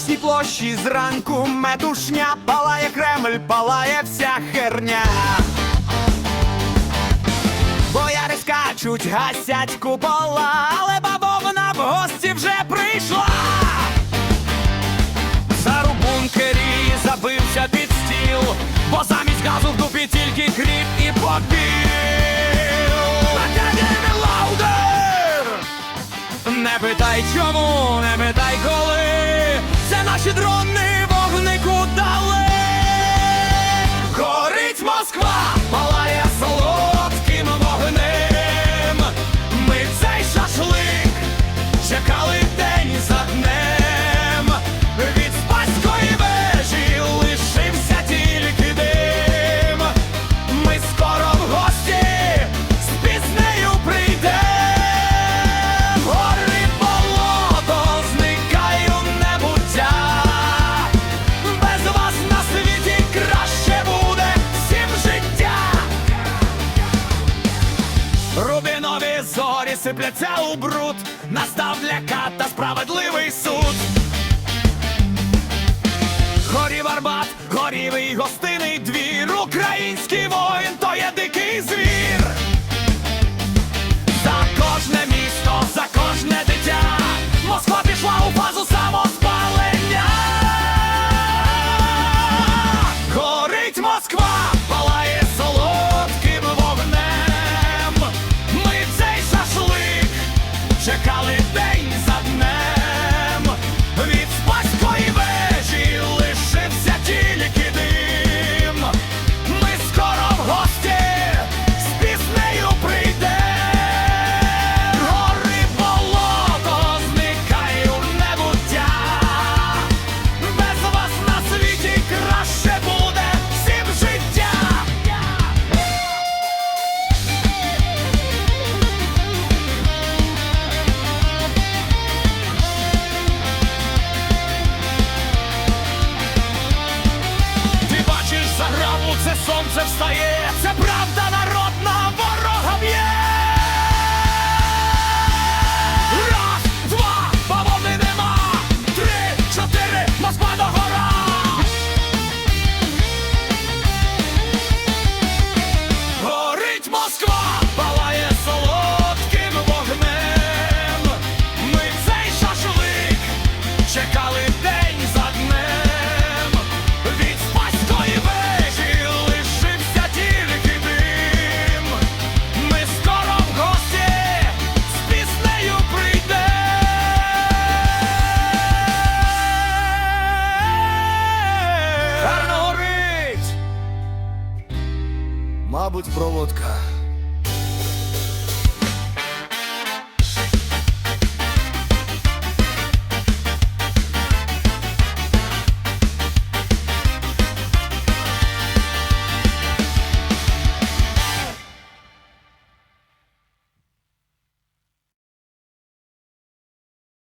Вночі зранку метушня, палає Кремль, палає вся херня. Бояри скачуть, гасять купола, але бабовна в гості вже прийшла. Цар у бункері забився під стіл, бо замість газу в дупі тільки хліб і попіл. Не питай чому, не Москва, Сипляться у бруд, настав для ката справедливий суд. Горів Арбат, горів і гостиний двір. Український воїн то є дикий звір. Палає солодким вогнем. Ми цей шашлик чекали день за днем. Від спаської вежі лишився тільки дим. Ми скоро гості з піснею прийдем. Мабуть, проводка.